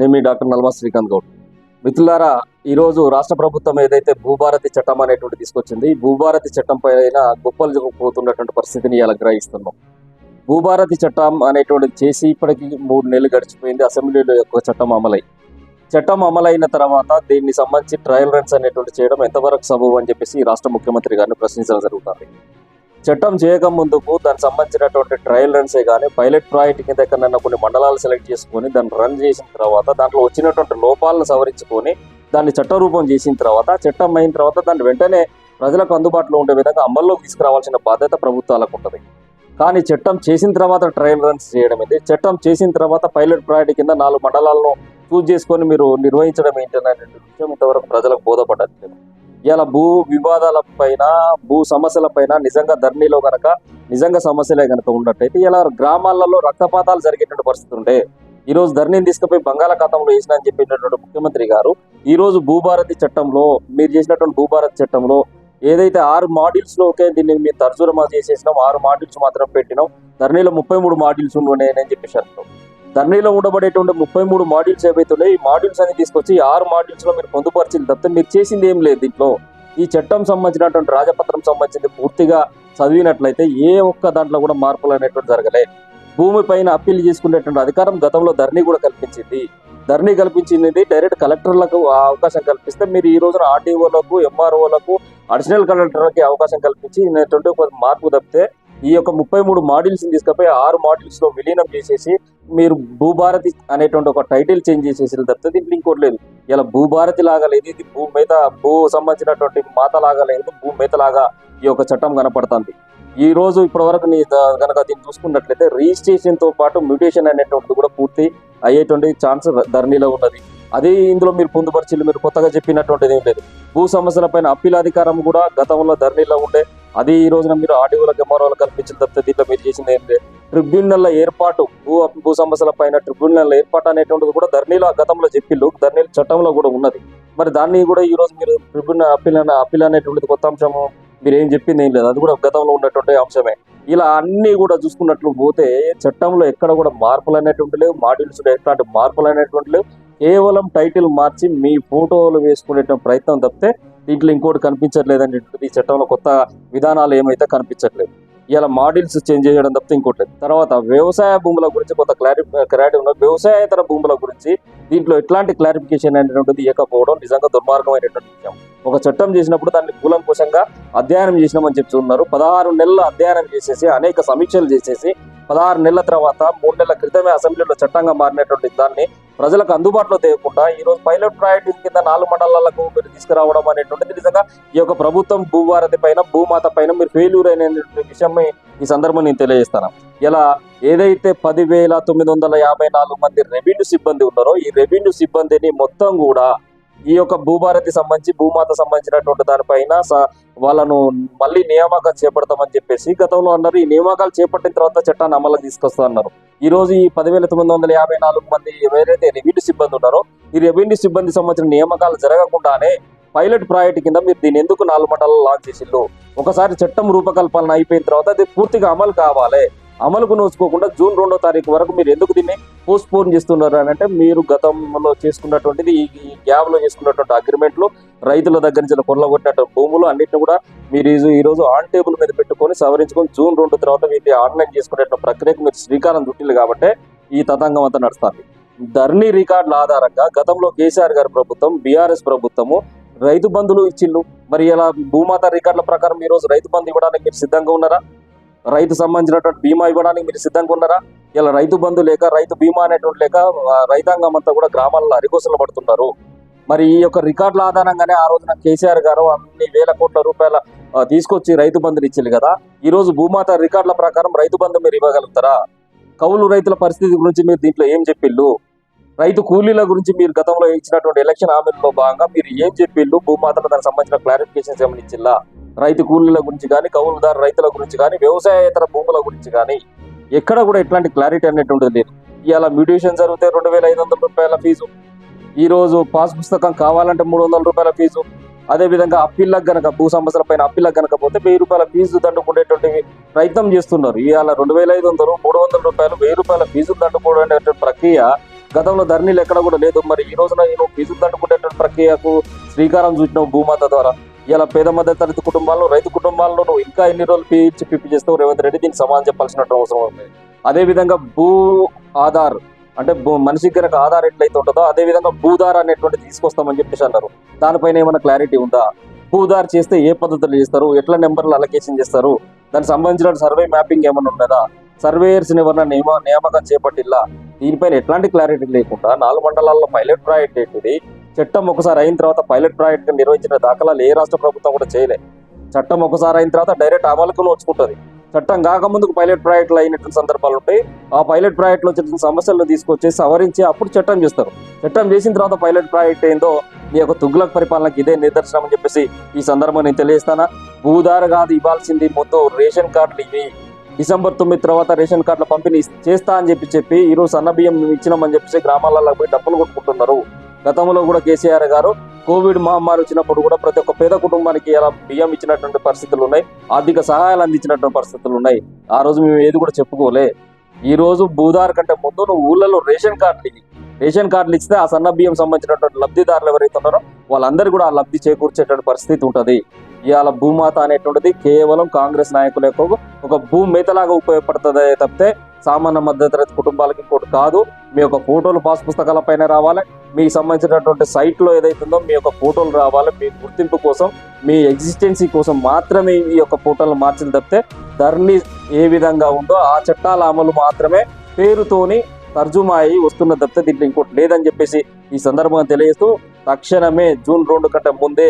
నేను మీ డాక్టర్ నల్మా శ్రీకాంత్ గౌడ్. మిత్రులారా ఈరోజు రాష్ట్ర ప్రభుత్వం ఏదైతే భూభారతి చట్టం అనేటువంటి తీసుకొచ్చింది ఈ భూభారతి చట్టం పైన గొప్పలు పోతున్నటువంటి పరిస్థితిని ఇలా గ్రహిస్తున్నాం. భూభారతి చట్టం అనేటువంటిది చేసి ఇప్పటికి మూడు నెలలు గడిచిపోయింది అసెంబ్లీలో యొక్క చట్టం అమలై. చట్టం అమలైన తర్వాత దీన్ని సంబంధించి ట్రయల్ రన్స్ అనేటువంటి చేయడం ఎంతవరకు సబబు అని చెప్పేసి ఈ రాష్ట్ర ముఖ్యమంత్రి గారిని ప్రశ్నించడం జరుగుతుంది. చట్టం చేయక ముందుకు దానికి సంబంధించినటువంటి ట్రయల్ రన్సే కానీ పైలట్ ప్రాజెక్ట్ కింద ఎక్కడైనా కొన్ని మండలాలు సెలెక్ట్ చేసుకొని దాన్ని రన్ చేసిన తర్వాత దాంట్లో వచ్చినటువంటి లోపాలను సవరించుకొని దాన్ని చట్టరూపం చేసిన తర్వాత చట్టం అయిన తర్వాత దాన్ని వెంటనే ప్రజలకు అందుబాటులో ఉండే విధంగా అమల్లోకి తీసుకురావాల్సిన బాధ్యత ప్రభుత్వాలకు ఉంటుంది. కానీ చట్టం చేసిన తర్వాత ట్రయల్ రన్స్ చేయడం ఇది చట్టం చేసిన తర్వాత పైలట్ ప్రాజెక్ట్ కింద నాలుగు మండలాలను చూజ్ చేసుకొని మీరు నిర్వహించడం ఏంటనే విషయం ఇంతవరకు ప్రజలకు బోధపడట్లేదు. ఇలా భూ వివాదాల పైన భూ సమస్యల పైన నిజంగా ధర్నీలో గనక నిజంగా సమస్యలే కనుక ఉన్నట్టయితే ఇలా గ్రామాలలో రక్తపాతాలు జరిగేటువంటి పరిస్థితి ఉండే ఈ రోజు ధర్నీని తీసుకుపోయి బంగాళాఖాతంలో వేసిన అని చెప్పినటువంటి ముఖ్యమంత్రి గారు ఈ రోజు భూభారతి చట్టంలో మీరు చేసినటువంటి భూభారతి చట్టంలో ఏదైతే ఆరు మాడ్యూల్స్లో ఒకే దీన్ని మీరు తర్జురమా చేసేసినాం ఆరు మాడ్యూల్స్ మాత్రం పెట్టినాం ధర్నీలో ముప్పై మూడు మాడ్యూల్స్ ఉన్నాయని చెప్పేసి అంటున్నాం. ధర్నీలో ఉండబడేటువంటి ముప్పై మూడు మాడ్యూల్స్ ఏవైతే ఉన్నాయో ఈ మాడ్యూల్స్ అని తీసుకొచ్చి ఆరు మాడ్యూల్స్లో మీరు పొందుపరిచింది తప్పితే మీరు చేసింది ఏం లేదు దీంట్లో. ఈ చట్టం సంబంధించినటువంటి రాజపత్రం సంబంధించింది పూర్తిగా చదివినట్లయితే ఏ ఒక్క దాంట్లో కూడా మార్పులు అనేటువంటి జరగలే. భూమి పైన అప్పీల్ చేసుకునేటువంటి అధికారం గతంలో ధర్నీ కూడా కల్పించింది. ధర్నీ కల్పించింది డైరెక్ట్ కలెక్టర్లకు అవకాశం కల్పిస్తే మీరు ఈ రోజున ఆర్టీఓలకు ఎంఆర్ఓలకు అడిషనల్ కలెక్టర్లకి అవకాశం కల్పించి ఇటువంటి ఒక మార్పు తప్పితే ఈ యొక్క ముప్పై మూడు మాడ్యూల్స్ తీసుకపోయి ఆరు మాడ్యూల్స్లో విలీనం చేసేసి మీరు భూభారతి అనేటువంటి ఒక టైటిల్ చేంజ్ చేసేసి తప్పితే దీంట్లో ఇంకోటి లేదు. ఇలా భూభారతి లాగా లేదు ఇది భూ మేత భూ సంబంధించినటువంటి మాత లాగా లేదు భూ మేత లాగా ఈ యొక్క చట్టం కనపడుతుంది. ఈ రోజు ఇప్పటి వరకు నీ దీన్ని చూసుకున్నట్లయితే రిజిస్ట్రేషన్తో పాటు మ్యూటేషన్ అనేటువంటిది కూడా పూర్తి అయ్యేటువంటి ఛాన్స్ ధరణిలో ఉన్నది. అదే ఇందులో మీరు పొందుపరిచి మీరు కొత్తగా చెప్పినటువంటిది ఏం లేదు. భూ సమస్యల పైన అప్పీల్ అధికారం కూడా గతంలో ధరణిలో ఉండే అది ఈ రోజున మీరు ఆర్డీఓలకు ఎంఆర్ఓలకు కల్పించిన తప్పితే దీంట్లో మీరు చేసింది ఏం లేదు ట్రిబ్యునల్ ఏర్పాటు భూ భూ సమస్యల పైన ట్రిబ్యునల్ ఏర్పాటు అనేటువంటిది కూడా ధర్నీలో గతంలో చెప్పిల్లు ధర్నీల చట్టంలో కూడా ఉన్నది. మరి దాన్ని కూడా ఈ రోజు మీరు ట్రిబ్యునల్ అప్పీల్ అప్పీల్ అనేటువంటిది కొత్త అంశము. మీరు ఏం చెప్పింది ఏం లేదు. అది కూడా గతంలో ఉన్నటువంటి అంశమే. ఇలా అన్ని కూడా చూసుకున్నట్లు పోతే చట్టంలో ఎక్కడ కూడా మార్పులు అనేటువంటి లేవు. మాడ్యూల్స్ ఎట్లాంటి మార్పులు అనేటువంటి లేవు. కేవలం టైటిల్ మార్చి మీ ఫోటోలు వేసుకునే ప్రయత్నం తప్పితే దీంట్లో ఇంకోటి కనిపించట్లేదు అనేటువంటి ఈ చట్టంలో కొత్త విధానాలు ఏమైతే కనిపించట్లేదు. ఇలా మాడ్యూల్స్ చేంజ్ చేయడం తప్పితే ఇంకోటి తర్వాత వ్యవసాయ భూముల గురించి కొంత క్లారి క్లారిటీ ఉన్నది వ్యవసాయేతర భూముల గురించి దీంట్లో ఎట్లాంటి క్లారిఫికేషన్ అనేటువంటిది ఇవ్వకపోవడం నిజంగా దుర్మార్గమైనటువంటి విషయం. ఒక చట్టం చేసినప్పుడు దాన్ని కూలంకోశంగా అధ్యయనం చేసినామని చెప్తున్నారు. పదహారు నెలల అధ్యయనం చేసేసి అనేక సమీక్షలు చేసేసి పదహారు నెలల తర్వాత మూడు నెలల క్రితమే అసెంబ్లీలో చట్టంగా మారినటువంటి దాన్ని ప్రజలకు అందుబాటులో తేకుండా ఈరోజు పైలట్ ప్రాజెక్ట్ కింద నాలుగు మండలాలకు మీరు తీసుకురావడం అనేటువంటిది నిజంగా ఈ యొక్క ప్రభుత్వం భూభారతి పైన భూమాత పైన మీరు ఫెయిల్యూర్ అయినటువంటి విషయం ఈ సందర్భం నేను తెలియజేస్తాను. ఇలా ఏదైతే పదివేల తొమ్మిది వందల యాభై నాలుగు మంది రెవెన్యూ సిబ్బంది ఉన్నారో ఈ రెవెన్యూ సిబ్బందిని మొత్తం కూడా ఈ యొక్క భూభారతి సంబంధించి భూమాత సంబంధించినటువంటి దానిపైన స- వాళ్ళను మళ్ళీ నియామకాలు చేపడతామని చెప్పేసి గతంలో అన్నారు. ఈ నియామకాలు చేపట్టిన తర్వాత చట్టాన్ని అమలు తీసుకొస్తా అన్నారు. ఈ రోజు ఈ పదివేల తొమ్మిది వందల యాభై నాలుగు మంది ఎవరైతే రెవెన్యూ సిబ్బంది ఉన్నారో ఈ రెవెన్యూ సిబ్బంది సంబంధించిన నియామకాలు జరగకుండానే పైలట్ ప్రాజెక్ట్ కింద మీరు దీన్ని ఎందుకు నాలుగు మండలాలు లాంచ్ చేసిల్లు ఒకసారి చట్టం రూపకల్పన అయిపోయిన తర్వాత అది పూర్తిగా అమలు కావాలి. అమలుకు నోచుకోకుండా జూన్ రెండో తారీఖు వరకు మీరు ఎందుకు దీన్ని పోస్ట్ పోన్ చేస్తున్నారు అని అంటే మీరు గతంలో చేసుకున్నటువంటిది ఈ ఈ గ్యాప్లో చేసుకున్నటువంటి అగ్రిమెంట్లు రైతుల దగ్గర నుంచి కొల్లగొట్టినటువంటి భూములు అన్నింటిని కూడా మీరు ఈ- రోజు ఆన్ టేబుల్ మీద పెట్టుకొని సవరించుకొని జూన్ రెండు తర్వాత వీటిని ఆన్లైన్ చేసుకునే ప్రక్రియకు మీరు శ్రీకారం చుట్టిల్లు కాబట్టి ఈ తతంగం అంతా నడుస్తుంది. ధర్నీ రికార్డుల ఆధారంగా గతంలో కేసీఆర్ గారి ప్రభుత్వం బీఆర్ఎస్ ప్రభుత్వము రైతు బంధులు ఇచ్చిళ్ళు మరి ఇలా భూమాత రికార్డుల ప్రకారం ఈరోజు రైతు బంధు ఇవ్వడానికి మీరు సిద్ధంగా ఉన్నారా? రైతు సంబంధించినటువంటి బీమా ఇవ్వడానికి మీరు సిద్ధంగా ఉన్నారా? ఇలా రైతు బంధు లేక రైతు బీమా అనేటువంటి లేక రైతాంగం అంతా కూడా గ్రామాల్లో అరికోసలు పడుతున్నారు మరి ఈ యొక్క రికార్డుల ఆధారంగానే ఆ రోజున కేసీఆర్ గారు అన్ని వేల కోట్ల రూపాయల తీసుకొచ్చి రైతు బంధులు ఇచ్చింది కదా. ఈ రోజు భూమాత రికార్డుల ప్రకారం రైతు బంధు మీరు ఇవ్వగలుగుతారా? కౌలు రైతుల పరిస్థితి గురించి మీరు దీంట్లో ఏం చెప్పిళ్ళు రైతు కూలీల గురించి మీరు గతంలో ఇచ్చినటువంటి ఎలక్షన్ హామీల్లో భాగంగా మీరు ఏం చెప్పిళ్ళు? భూమాతలో దానికి సంబంధించిన క్లారిఫికేషన్స్ ఏమైనా ఇచ్చిల్లా రైతు కూలీల గురించి కానీ కౌలుదారు రైతుల గురించి కానీ వ్యవసాయేతర భూముల గురించి కానీ ఎక్కడ కూడా ఎట్లాంటి క్లారిటీ అనేటువంటిది లేదు. ఇవాళ మ్యూటేషన్ జరిగితే రెండు వేల ఐదు వందల రూపాయల ఫీజు. ఈ రోజు పాస్ పుస్తకం కావాలంటే మూడు వందల రూపాయల ఫీజు. అదే విధంగా అప్పీళ్ళకు గనక భూ సమస్యల పైన అప్పీళ్ళకు గనక పోతే వెయ్యి రూపాయల ఫీజు దండుకునేటువంటి ప్రయత్నం చేస్తున్నారు. ఇవాళ రెండు వేల ఐదు వందలు మూడు వందల రూపాయలు వెయ్యి రూపాయల ఫీజు దండుకోవడం ప్రక్రియ గతంలో ధరణిలు ఎక్కడ కూడా లేదు. మరి ఈ రోజున నేను ఫీజులు తట్టుకునేటువంటి ప్రక్రియకు శ్రీకారం చూసిన భూమాత ద్వారా ఇలా పేద మధ్య తరగతి కుటుంబాల్లో రైతు కుటుంబాల్లో నువ్వు ఇంకా ఎన్ని రోజులు పిచ్చి పిప్పి చేస్తావు? రేవంత్ రెడ్డి దీనికి సమాధానం చెప్పాల్సిన అవసరం ఉంది. అదే విధంగా భూ ఆధార్ అంటే భూ మనిషికి కనుక ఆధార్ ఎట్లయితే ఉంటుందో అదే విధంగా భూధార్ అనేటువంటి తీసుకొస్తామని చెప్పేసి అన్నారు. దానిపైన ఏమైనా క్లారిటీ ఉందా? భూధార్ చేస్తే ఏ పద్ధతులు చేస్తారు? ఎట్లా నెంబర్లు అలొకేషన్ చేస్తారు? దానికి సంబంధించిన సర్వే మ్యాపింగ్ ఏమైనా ఉన్నదా? సర్వేయర్స్ ఎవరన్నా నియమ నియామకం చేపట్టిల్లా? దీనిపైన ఎట్లాంటి క్లారిటీ లేకుండా నాలుగు మండలాల్లో పైలట్ ప్రాజెక్ట్ ఏంటిది? చట్టం ఒకసారి అయిన తర్వాత పైలట్ ప్రాజెక్ట్ నిర్వహించిన దాఖలాలు ఏ రాష్ట్ర ప్రభుత్వం కూడా చేయలే. చట్టం ఒకసారి అయిన తర్వాత డైరెక్ట్ అమలుకు వచ్చుకుంటుంది చట్టం కాకముందుకు పైలట్ ప్రాజెక్టులు అయినటువంటి సందర్భాలు ఉంటాయి ఆ పైలట్ ప్రాజెక్టులో వచ్చిన సమస్యలను తీసుకొచ్చి సవరించి అప్పుడు చట్టం చేస్తారు. చట్టం చేసిన తర్వాత పైలట్ ప్రాజెక్ట్ ఏందో ఈ యొక్క తుగ్లక్ పరిపాలనకి ఇదే నిదర్శనం అని చెప్పేసి ఈ సందర్భం నేను తెలియజేస్తానా? భూదారు కాదు ఇవ్వాల్సింది మొత్తం రేషన్ కార్డులు ఇవి. డిసెంబర్ తొమ్మిది తర్వాత రేషన్ కార్డుల పంపిణీ చేస్తా అని చెప్పి చెప్పి ఈరోజు సన్న బియ్యం ఇచ్చినామని చెప్పేసి గ్రామాలలో పోయి డబ్బులు కొట్టుకుంటున్నారు. గతంలో కూడా కేసీఆర్ గారు కోవిడ్ మహమ్మారి వచ్చినప్పుడు కూడా ప్రతి ఒక్క పేద కుటుంబానికి ఎలా బియ్యం ఇచ్చినటువంటి పరిస్థితులు ఉన్నాయి. ఆర్థిక సహాయాలు అందించినటువంటి పరిస్థితులు ఉన్నాయి. ఆ రోజు మేము ఏది కూడా చెప్పుకోలే. ఈ రోజు భూదార్ కంటే ముందు నువ్వు ఊళ్ళలో రేషన్ కార్డులు ఇవి రేషన్ కార్డులు ఇస్తే ఆ సన్న బియ్యం సంబంధించినటువంటి లబ్ధిదారులు ఎవరైతే ఉన్నారో వాళ్ళందరూ కూడా ఆ లబ్ధి చేకూర్చేటువంటి పరిస్థితి ఉంటుంది. ఇవాళ భూమాత అనేటువంటిది కేవలం కాంగ్రెస్ నాయకుల యొక్క ఒక భూమేతలాగా ఉపయోగపడుతుంది తప్పితే సామాన్య మధ్యతరగతి కుటుంబాలకి ఇంకోటి కాదు. మీ యొక్క ఫోటోలు పాస్ పుస్తకాల పైన రావాలి. మీకు సంబంధించినటువంటి సైట్లో ఏదైతుందో మీ యొక్క ఫోటోలు రావాలి. మీ గుర్తింపు కోసం మీ ఎగ్జిస్టెన్సీ కోసం మాత్రమే ఈ యొక్క ఫోటోలు మార్చింది తప్పితే ధరణి ఏ విధంగా ఉందో ఆ చట్టాల అమలు మాత్రమే పేరుతోని తర్జుమా అయి వస్తున్న తప్పితే దీంట్లో ఇంకోటి లేదని చెప్పేసి ఈ సందర్భంగా తెలియజేస్తూ తక్షణమే జూన్ రెండు కంటే ముందే